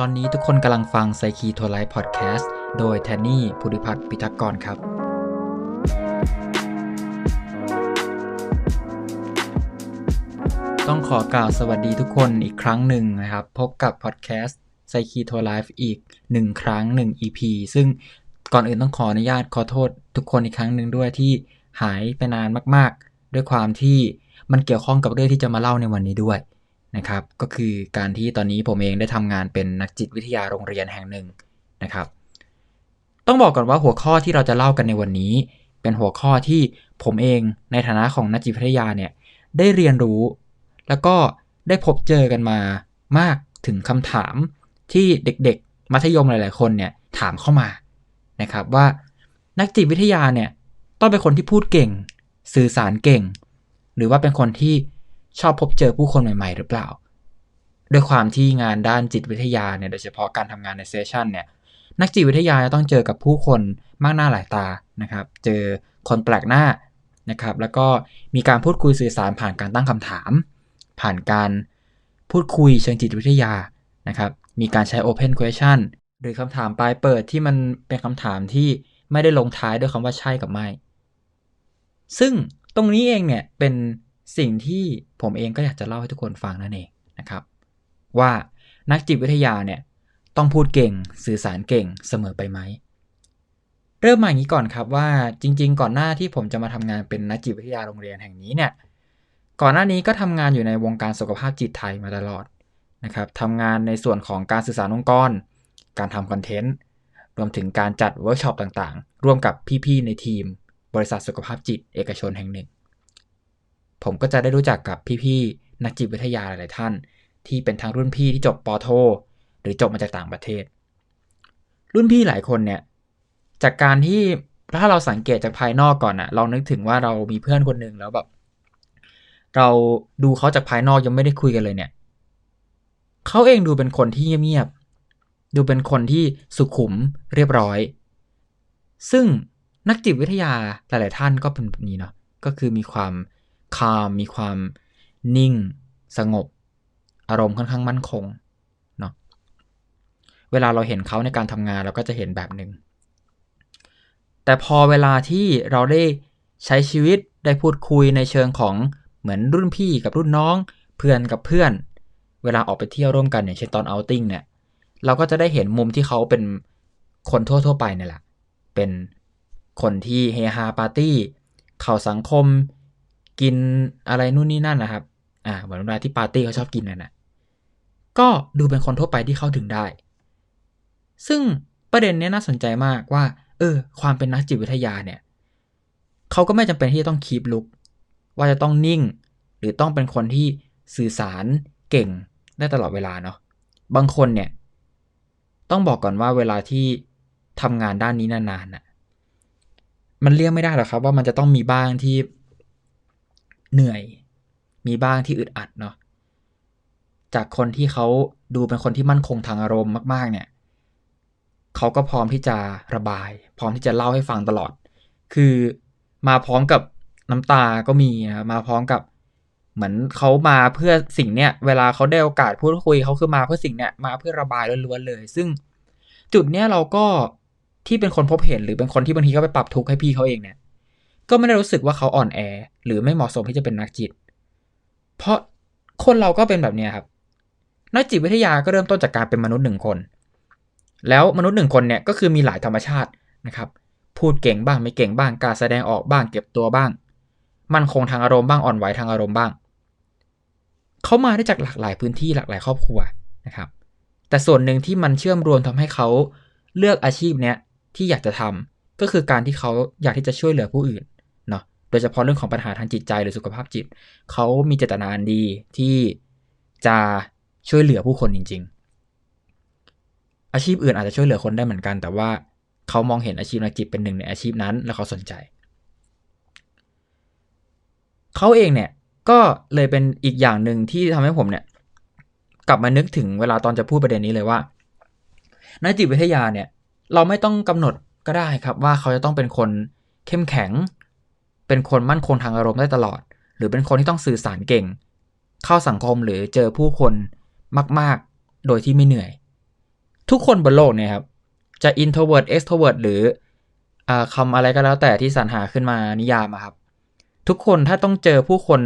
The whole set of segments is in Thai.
ตอนนี้ทุกคนกำลังฟังไซคีโทไลฟ์พอดแคสต์โดยแทนนี่ภูริพัฒน์พิทักษ์กรครับ ต้องขอกล่าวสวัสดีทุกคนอีกครั้งหนึ่งนะครับ พบกับพอดแคสต์ไซคีโทไลฟ์อีกหนึ่งครั้งหนึ่ง EP ซึ่งก่อนอื่นต้องขออนุญาตขอโทษทุกคนอีกครั้งหนึ่งด้วยที่หายไปนานมากๆ ด้วยความที่มันเกี่ยวข้องกับเรื่องที่จะมาเล่าในวันนี้ด้วย นะครับ ก็คือการที่ตอนนี้ผมเองได้ทำงานเป็นนักจิตวิทยาโรงเรียนแห่งหนึ่งนะครับ ต้องบอกก่อนว่าหัวข้อที่เราจะเล่ากันในวันนี้ เป็นหัวข้อที่ผมเองในฐานะของนักจิตวิทยาเนี่ยได้เรียนรู้ แล้วก็ได้พบเจอกันมามากถึงคำถามที่เด็กๆ มัธยมหลาย ๆ คนเนี่ยถามเข้ามานะครับว่านักจิตวิทยาเนี่ยต้องเป็นคนที่พูดเก่ง สื่อสารเก่ง หรือว่าเป็นคนที่ ชอบพบเจอผู้คนใหม่ ๆ หรือเปล่า ด้วยความที่งานด้านจิตวิทยาเนี่ยโดยเฉพาะการทำงานในเซสชันเนี่ยนักจิตวิทยาจะต้องเจอกับผู้คนมากหน้าหลายตานะครับ เจอคนแปลกหน้านะครับ แล้วก็มีการพูดคุยสื่อสารผ่านการตั้งคำถาม ผ่านการพูดคุยเชิงจิตวิทยานะครับ มีการใช้ Open Question หรือคำถามปลายเปิดที่มันเป็นคำถามที่ไม่ได้ลงท้ายด้วยคำว่าใช่กับไม่ ซึ่งตรงนี้เองเนี่ยเป็น สิ่งที่ผมเองก็อยากจะเล่าให้ทุกคนฟังนั่นเองนะครับ ว่านักจิตวิทยาเนี่ยต้องพูดเก่งสื่อสารเก่งเสมอไปไหม เริ่มมาอย่างนี้ก่อนครับว่าจริง ๆ ก่อนหน้าที่ผมจะมาทำงานเป็นนักจิตวิทยาโรงเรียนแห่งนี้เนี่ยก่อนหน้านี้ก็ทำงานอยู่ในวงการสุขภาพจิตไทยมาตลอดนะครับทำงานในส่วนของการสื่อสารองค์กร การทำคอนเทนต์รวมถึงการจัดเวิร์กช็อปต่างๆ ร่วมกับพี่ ๆ ในทีม บริษัทสุขภาพจิตเอกชนแห่งหนึ่ง ผมก็จะได้รู้จักกับพี่ๆนักจิตวิทยาหลายๆท่าน ที่เป็นทั้งรุ่นพี่ที่จบปโท หรือจบมาจากต่างประเทศ รุ่นพี่หลายคนเนี่ยจากการที่ถ้าเราสังเกตจากภายนอกก่อนอะเรานึกถึงว่าเรามีเพื่อนคนหนึ่งแล้วแบบเราดูเขาจากภายนอกยังไม่ได้คุยกันเลยเนี่ยเขาเองดูเป็นคนที่เงียบๆดูเป็นคนที่สุขุมเรียบร้อย ซึ่งนักจิตวิทยาหลาย ๆ ท่านก็เป็นแบบนี้เนาะก็คือมีความ คามมีความนิ่ง สงบ อารมณ์ค่อนข้างมั่นคงเนาะเวลาเราเห็นเขาในการทำงานเราก็จะเห็นแบบหนึ่งแต่พอเวลาที่เราได้ใช้ชีวิตได้พูดคุยในเชิงของเหมือนรุ่นพี่กับรุ่นน้อง เพื่อนกับเพื่อน เวลาออกไปเที่ยวร่วมกันอย่างเช่นตอนเอาติ้งเนี่ยเราก็จะได้เห็นมุมที่เขาเป็นคนทั่ว ๆ ไปนี่แหละ เป็นคนที่เฮฮาปาร์ตี้ เข่าสังคม กินอะไรนู่นนี่นั่นนะครับ อ่าเหมือนเวลาที่ปาร์ตี้เขาชอบกินนั่นนะก็ดูเป็นคนทั่วไปที่เข้าถึงได้ ซึ่งประเด็นนี้น่าสนใจมากว่า เออ ความเป็นนักจิตวิทยาเนี่ยเขาก็ไม่จำเป็นที่จะต้องคีบลุก ว่าจะต้องนิ่ง หรือต้องเป็นคนที่สื่อสารเก่งได้ตลอดเวลาเนาะบางคนเนี่ย ต้องบอกก่อนว่าเวลาที่ทำงานด้านนี้นานๆน่ะมันเลี่ยงไม่ได้หรอกครับว่ามันจะต้องมีบ้างที่ เหนื่อย มีบ้างที่อึดอัดเนาะจากคนที่เขาดูเป็นคนที่มั่นคงทางอารมณ์มากๆ เนี่ยเขาก็พร้อมที่จะระบาย พร้อมที่จะเล่าให้ฟังตลอด คือมาพร้อมกับน้ำตาก็มีนะมาพร้อมกับเหมือนเขามาเพื่อสิ่งเนี้ยเวลาเขาได้โอกาสพูดคุยเขาคือมาเพื่อสิ่งเนี้ยมาเพื่อระบายล้วนๆเลย ซึ่งจุดเนี้ยเราก็ที่เป็นคนพบเห็นหรือเป็นคนที่บางทีก็ไปปรับทุกข์ให้พี่เขาเองเนี่ย ก็ไม่ได้รู้สึกว่าเขาอ่อนแอ หรือไม่เหมาะสมที่จะเป็นนักจิต เพราะคนเราก็เป็นแบบนี้ครับนักจิตวิทยาก็เริ่มต้นจากการเป็นมนุษย์หนึ่งคน แล้วมนุษย์หนึ่งคนเนี่ยก็คือมีหลายธรรมชาตินะครับ พูดเก่งบ้างไม่เก่งบ้างการแสดงออกบ้างเก็บตัวบ้าง มั่นคงทางอารมณ์บ้างอ่อนไหวทางอารมณ์บ้าง เขามาได้จากหลากหลายพื้นที่หลากหลายครอบครัวนะครับ แต่ส่วนหนึ่งที่มันเชื่อมรวมทำให้เขาเลือกอาชีพเนี้ยที่อยากจะทำก็คือการที่เขาอยากที่จะช่วยเหลือผู้อื่น ดยเฉพาะเรื่องของปัญหาทางจิตใจหรือสุขภาพจิต เขามีเจตนานดีที่จะช่วยเหลือผู้คนจริง ๆ อาชีพอื่นอาจจะช่วยเหลือคนได้เหมือนกัน แต่ว่าเขามองเห็นอาชีพนักจิตเป็นหนึ่งในอาชีพนั้น แล้วเขาสนใจ เขาเองเนี่ยก็เลยเป็นอีกอย่างหนึ่งที่ทำให้ผมเนี่ย กลับมานึกถึงเวลาตอนจะพูดประเด็นนี้เลยว่านักจิตวิทยาเนี่ย เราไม่ต้องกำหนดก็ได้ครับว่าเขาจะต้องเป็นคนเข้มแข็ง เป็นคนมั่นคงทางอารมณ์ได้ตลอด หรือเป็นคนที่ต้องสื่อสารเก่ง เข้าสังคมหรือเจอผู้คนมาก ๆ โดยที่ไม่เหนื่อย ทุกคนบนโลกเนี่ยครับจะ introvert extrovert หรืออคำอะไรก็แล้วแต่ที่สรรหาขึ้นมานิยามครับ ทุกคนถ้าต้องเจอผู้คน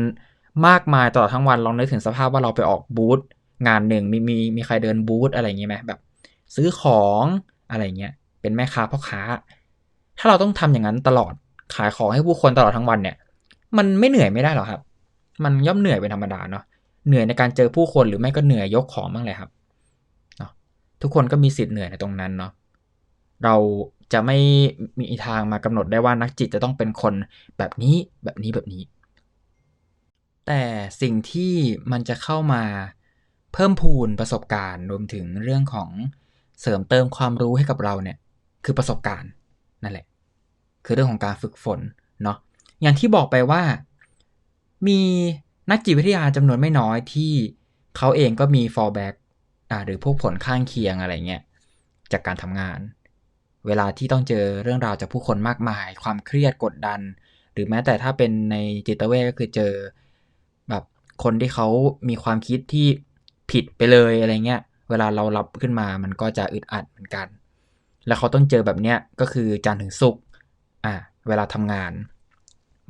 มากมายตลอดทั้งวันลองนึกถึงสภาพว่าเราไปออกบูธงานหนึ่งมีมีมีใครเดินบูธอะไรอย่างเงี้ยไหมแบบ ซื้อของอะไรเงี้ยเป็นแม่ค้าพ่อค้า ถ้าเราต้องทำอย่างนั้นตลอด ขายของให้ผู้คนตลอดทั้งวันเนี่ย มันไม่เหนื่อยไม่ได้หรอครับ มันย่อมเหนื่อยเป็นธรรมดาเนาะเหนื่อยในการเจอผู้คนหรือไม่ก็เหนื่อยยกของบ้างเลยครับเนาะทุกคนก็มีสิทธิ์เหนื่อยในตรงนั้นเนาะเราจะไม่มีทางมากำหนดได้ว่านักจิตจะต้องเป็นคนแบบนี้แบบนี้แบบนี้ แต่สิ่งที่มันจะเข้ามาเพิ่มพูนประสบการณ์รวมถึงเรื่องของเสริมเติมความรู้ให้กับเราเนี่ยคือประสบการณ์นั่นแหละ คือเรื่องของการฝึกฝนเนาะอย่างที่บอกไปว่ามีนักจิตวิทยาจำนวนไม่น้อยที่เขาเองก็มี fallback อ่าหรือพวกผลข้างเคียงอะไรเงี้ยจากการทำงาน เวลาที่ต้องเจอเรื่องราวจากผู้คนมากมาย ความเครียดกดดัน หรือแม้แต่ถ้าเป็นในจิตเวชก็คือเจอแบบคนที่เขามีความคิดที่ผิดไปเลยอะไรเงี้ย เวลาเรารับขึ้นมามันก็จะอึดอัดเหมือนกัน แล้วเขาต้องเจอแบบเนี้ยก็คือจันทร์ถึงศุกร์ อ่าเวลาทำงาน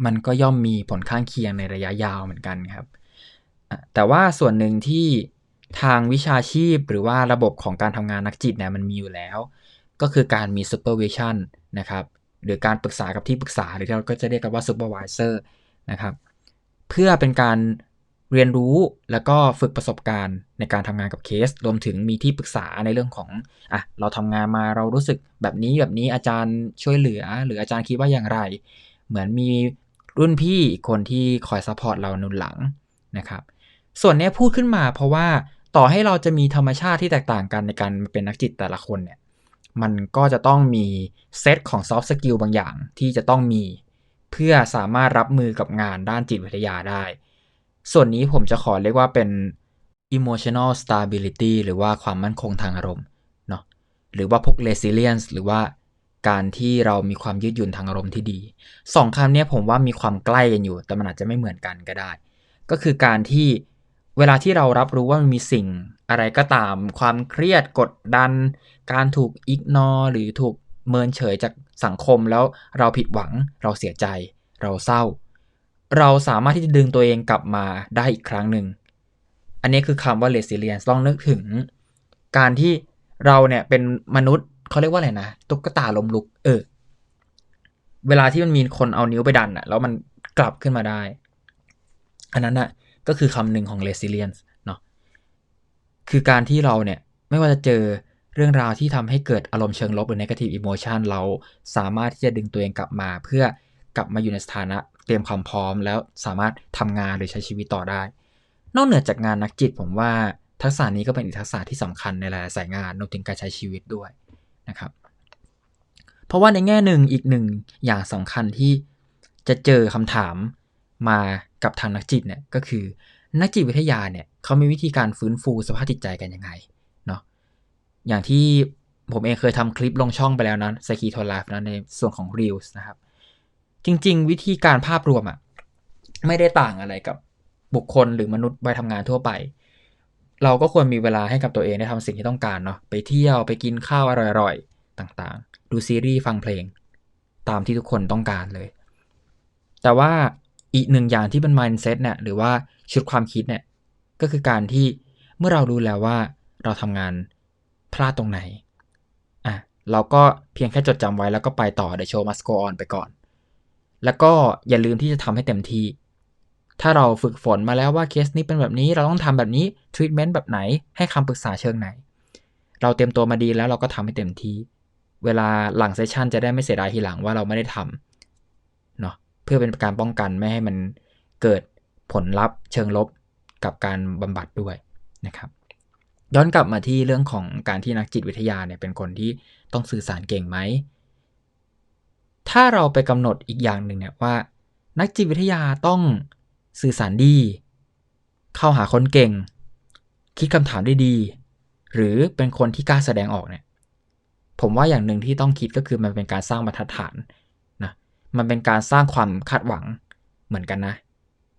มันก็ย่อมมีผลข้างเคียงในระยะยาวเหมือนกันครับ แต่ว่าส่วนหนึ่งที่ทางวิชาชีพหรือว่าระบบของการทำงานนักจิตเนี่ยมันมีอยู่แล้ว ก็คือการมี supervision นะครับ หรือการปรึกษากับที่ปรึกษาหรือที่เราก็จะเรียกกันว่า supervisor นะครับ เพื่อเป็นการ เรียนรู้แล้วก็ฝึกประสบการณ์ในการทำงานกับเคส รวมถึงมีที่ปรึกษาในเรื่องของอะเราทำงานมาเรารู้สึกแบบนี้แบบนี้อาจารย์ช่วยเหลือ หรืออาจารย์คิดว่าอย่างไร เหมือนมีรุ่นพี่คนที่คอยซัพพอร์ตเราหนุนหลังนะครับ ส่วนนี้พูดขึ้นมาเพราะว่าต่อให้เราจะมีธรรมชาติที่แตกต่างกันในการเป็นนักจิตแต่ละคนเนี่ยมันก็จะต้องมีเซตของซอฟต์สกิลบางอย่างที่จะต้องมี เพื่อสามารถรับมือกับงานด้านจิตวิทยาได้ ส่วนนี้ผมจะขอเรียกว่าเป็น emotional stability หรือว่าความมั่นคงทางอารมณ์เนาะหรือว่าพวก resilience หรือว่าการที่เรามีความยืดหยุ่นทางอารมณ์ที่ดีสองคำนี้ผมว่ามีความใกล้กันอยู่ แต่มันอาจจะไม่เหมือนกันก็ได้ ก็คือการที่เวลาที่เรารับรู้ว่ามันมีสิ่งอะไรก็ตาม ความเครียดกดดัน การถูกอิกนอหรือถูกเมินเฉยจากสังคมแล้วเราผิดหวัง เราเสียใจ เราเศร้า เราสามารถที่จะดึงตัวเองกลับมาได้อีกครั้งหนึ่ง อันนี้คือคำว่า resilience ลองนึกถึง การที่เราเนี่ยเป็นมนุษย์เขาเรียกว่าอะไรนะตุ๊กตาลมลุก เออ เวลาที่มันมีคนเอานิ้วไปดันอะแล้วมันกลับขึ้นมาได้ อันนั้นอะก็คือคำหนึ่งของ resilience เนาะคือการที่เราเนี่ยไม่ว่าจะเจอเรื่องราวที่ทำให้เกิดอารมณ์เชิงลบหรือ negative emotion เราสามารถที่จะดึงตัวเองกลับมา เพื่อกลับมาอยู่ในสถานะ เตรียมความพร้อมแล้วสามารถทำงานหรือใช้ชีวิตต่อได้ นอกเหนือจากงานนักจิตผมว่าทักษะนี้ก็เป็นอีกทักษะที่สำคัญในหลายสายงานรวมถึงการใช้ชีวิตด้วยนะครับ เพราะว่าในแง่หนึ่งอีกหนึ่งอย่างสำคัญที่จะเจอคำถามมากับทางนักจิตเนี่ยก็คือ นักจิตวิทยาเนี่ยเขามีวิธีการฟื้นฟูสภาพจิตใจกันยังไงเนาะอย่างที่ผมเองเคยทำคลิปลงช่องไปแล้วนะไซคีโทไลฟ์นะในส่วนของ Reels นะครับ จริง ๆ วิธีการภาพรวมอะ่ะไม่ได้ต่างอะไรกับบุคคลหรือมนุษย์ไปทำงานทั่วไป เราก็ควรมีเวลาให้กับตัวเองได้ทำสิ่งที่ต้องการเนาะไปเที่ยวไปกินข้าวอร่อยๆ ต่างๆ ดูซีรีส์ฟังเพลง ตามที่ทุกคนต้องการเลย แต่ว่าอีกหนึ่งอย่างที่เป็น mindset เนี่ยหรือว่าชุดความคิดเนี่ยก็คือการที่เมื่อเรารู้แล้วว่าเราทำงานพลาดตรงไหนอะเราก็เพียงแค่จดจำไว้แล้วก็ไปต่อ The show must go on ไปก่อน แล้วก็อย่าลืมที่จะทำให้เต็มที่ ถ้าเราฝึกฝนมาแล้วว่าเคสนี้เป็นแบบนี้ เราต้องทำแบบนี้ทรีทเมนต์แบบไหน ให้คำปรึกษาเชิงไหน เราเตรียมตัวมาดีแล้วเราก็ทำให้เต็มที่ เวลาหลังเซสชันจะได้ไม่เสียดายทีหลังว่าเราไม่ได้ทำเนาะ เพื่อเป็นการป้องกันไม่ให้มันเกิดผลลัพธ์เชิงลบกับการบำบัดด้วยนะครับย้อนกลับมาที่เรื่องของการที่นักจิตวิทยาเนี่ยเป็นคนที่ต้องสื่อสารเก่งไหม ถ้าเราไปกำหนดอีกอย่างหนึ่งเนี่ยว่า นักจิตวิทยาต้องสื่อสารดี เข้าหาคนเก่ง คิดคำถามได้ดี หรือเป็นคนที่กล้าแสดงออกเนี่ย ผมว่าอย่างหนึ่งที่ต้องคิดก็คือมันเป็นการสร้างบรรทัดฐานนะ มันเป็นการสร้างความคาดหวังเหมือนกันนะ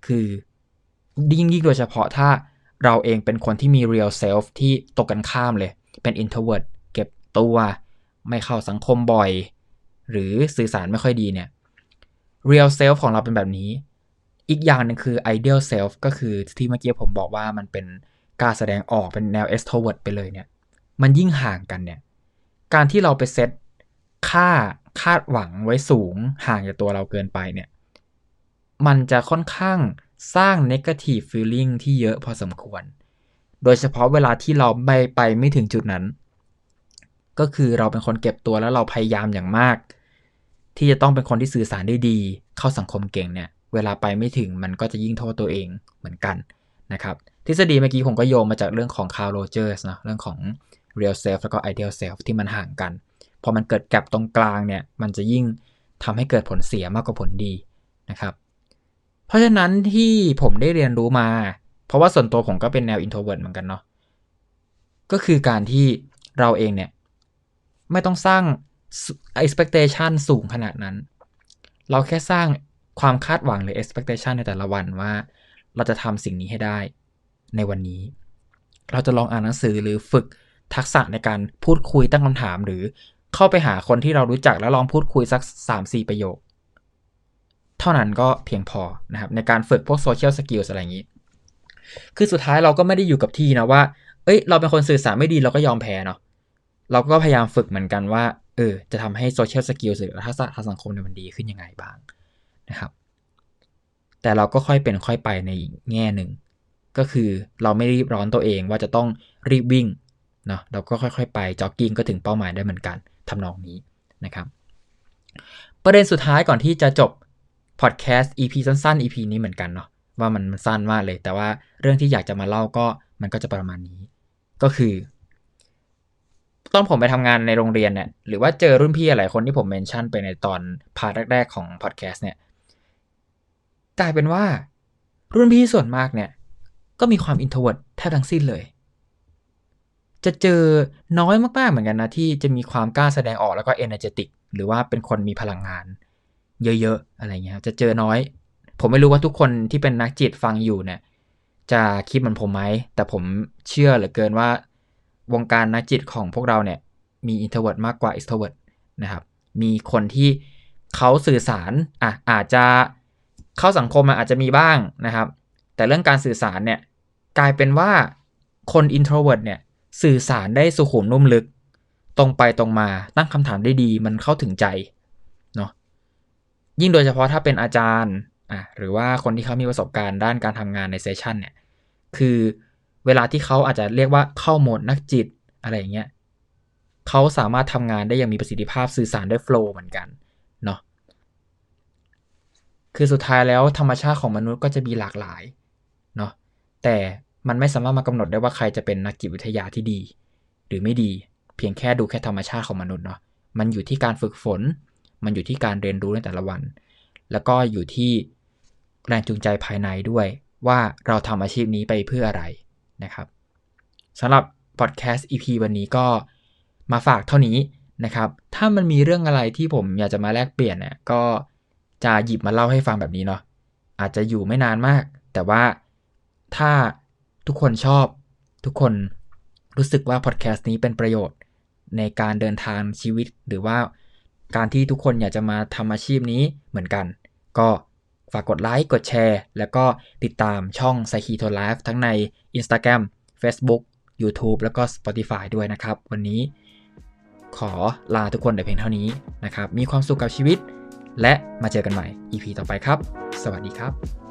คือยิ่งยิ่งโดยเฉพาะถ้าเราเองเป็นคนที่มี real self ที่ตกกันข้ามเลย เป็น introvert เก็บตัว ไม่เข้าสังคมบ่อย หรือสื่อสารไม่ค่อยดีเนี่ย real self ของเราเป็นแบบนี้ อีกอย่างหนึ่งคือ ideal self ก็คือที่เมื่อกี้ผมบอกว่ามันเป็นการแสดงออกเป็นแนว extrovert ไปเลยเนี่ย มันยิ่งห่างกันเนี่ย การที่เราไปเซตค่าคาดหวังไว้สูงห่างจากตัวเราเกินไปเนี่ย มันจะค่อนข้างสร้าง negative feeling ที่เยอะพอสมควร โดยเฉพาะเวลาที่เราไปไปไม่ถึงจุดนั้น ก็คือเราเป็นคนเก็บตัวแล้วเราพยายามอย่างมาก ที่จะต้องเป็นคนที่สื่อสารได้ดี เข้าสังคมเก่งเนี่ยเวลาไปไม่ถึงมันก็จะยิ่งโทษตัวเองเหมือนกันนะครับทฤษฎีเมื่อกี้ผมก็โยงมาจากเรื่องของ Carl Rogers นะเรื่องของ real self แล้วก็ ideal self ที่มันห่างกัน พอมันเกิดแกลบตรงกลางเนี่ยมันจะยิ่งทำให้เกิดผลเสียมากกว่าผลดีนะครับ เพราะฉะนั้นที่ผมได้เรียนรู้มา เพราะว่าส่วนตัวผมก็เป็นแนว introvert เหมือนกันเนาะก็คือการที่เราเองเนี่ยไม่ต้องสร้าง expectation สูงขนาดนั้น เราแค่สร้างความคาดหวังหรือ expectation ในแต่ละวันว่า เราจะทำสิ่งนี้ให้ได้ในวันนี้ เราจะลองอ่านหนังสือหรือฝึกทักษะในการพูดคุยตั้งคำถาม หรือเข้าไปหาคนที่เรารู้จักแล้วลองพูดคุยสัก 3-4 ประโยค เท่านั้นก็เพียงพอนะครับในการฝึกพวก social skills อะไรอย่างนี้ คือสุดท้ายเราก็ไม่ได้อยู่กับที่นะว่า เอ้ย เราเป็นคนสื่อสารไม่ดีเราก็ยอมแพ้เนาะเราก็พยายามฝึกเหมือนกันว่า เออจะทำให้ social skills หรือทักษะทางสังคมเนี่ยมันดีขึ้นยังไงบ้างนะครับ แต่เราก็ค่อยเป็นค่อยไปในแง่หนึ่ง ก็คือเราไม่รีบร้อนตัวเองว่าจะต้องรีบวิ่งเนาะเราก็ค่อยๆ ไปจ็อกกิ้งก็ถึงเป้าหมายได้เหมือนกันทำนองนี้นะครับ ประเด็นสุดท้ายก่อนที่จะจบพอดแคสต์ EP สั้นๆ EP นี้เหมือนกันเนาะว่ามันสั้นมากเลย แต่ว่าเรื่องที่อยากจะมาเล่าก็มันก็จะประมาณนี้ ก็คือ ตอนผมไปทำงานในโรงเรียนเนี่ยหรือว่าเจอรุ่นพี่หลายคนที่ผมเมนชั่นไปในตอนพาร์ทแรกๆของพอดแคสต์เนี่ยกลายเป็นว่า รุ่นพี่ส่วนมากเนี่ย ก็มีความอินโทรเวิร์ดแทบทั้งสิ้นเลย จะเจอน้อยมากๆเหมือนกันนะที่จะมีความกล้าแสดงออกแล้วก็เอเนอร์เจติกหรือว่าเป็นคนมีพลังงาน เยอะๆอะไรเงี้ยจะเจอน้อย ผมไม่รู้ว่าทุกคนที่เป็นนักจิตฟังอยู่เนี่ยจะคิดเหมือนผมไหมแต่ผมเชื่อเหลือเกินว่า วงการนักจิตของพวกเราเนี่ยมีอินโทอร์เวิร์ดมากกว่าอ็กโทรเวิร์ดนะครับ มีคนที่เขาสื่อสารอะอาจจะเข้าสังคมอาจจะมีบ้างนะครับ แต่เรื่องการสื่อสารเนี่ยกลายเป็นว่าคน introvert เนี่ยสื่อสารได้สุขุมนุ่มลึก ตรงไปตรงมาตั้งคำถามได้ดีมันเข้าถึงใจเนาะยิ่งโดยเฉพาะถ้าเป็นอาจารย์อะหรือว่าคนที่เขามีประสบการณ์ด้านการทำงานในเซสชันเนี่ยคือ เวลาที่เขาอาจจะเรียกว่าเข้าโหมดนักจิตอะไรอย่างเงี้ยเขาสามารถทำงานได้อย่างมีประสิทธิภาพสื่อสารด้วยโฟล์เหมือนกันเนาะคือสุดท้ายแล้วธรรมชาติของมนุษย์ก็จะมีหลากหลายเนาะแต่มันไม่สามารถมากำหนดได้ว่าใครจะเป็นนักจิตวิทยาที่ดี หรือไม่ดีเพียงแค่ดูแค่ธรรมชาติของมนุษย์เนาะมันอยู่ที่การฝึกฝน มันอยู่ที่การเรียนรู้ในแต่ละวัน แล้วก็อยู่ที่แรงจูงใจภายในด้วยว่าเราทำอาชีพนี้ไปเพื่ออะไร นะครับสำหรับพอดแคสต์ EP วันนี้ก็มาฝากเท่านี้นะครับ ถ้ามันมีเรื่องอะไรที่ผมอยากจะมาแลกเปลี่ยนเนี่ยก็จะหยิบมาเล่าให้ฟังแบบนี้เนาะอาจจะอยู่ไม่นานมาก แต่ว่าถ้าทุกคนชอบ ทุกคนรู้สึกว่าพอดแคสต์นี้เป็นประโยชน์ในการเดินทางชีวิต หรือว่าการที่ทุกคนอยากจะมาทำอาชีพนี้เหมือนกัน ก็ ฝากกดไลค์ กดแชร์ แล้วก็ติดตามช่องไซคีโทไลฟ์ทั้งใน Instagram Facebook YouTube แล้วก็ Spotify ด้วยนะครับ วันนี้ขอลาทุกคนแต่เพียงเท่านี้นะครับ มีความสุขกับชีวิต และมาเจอกันใหม่ EP ต่อไปครับ สวัสดีครับ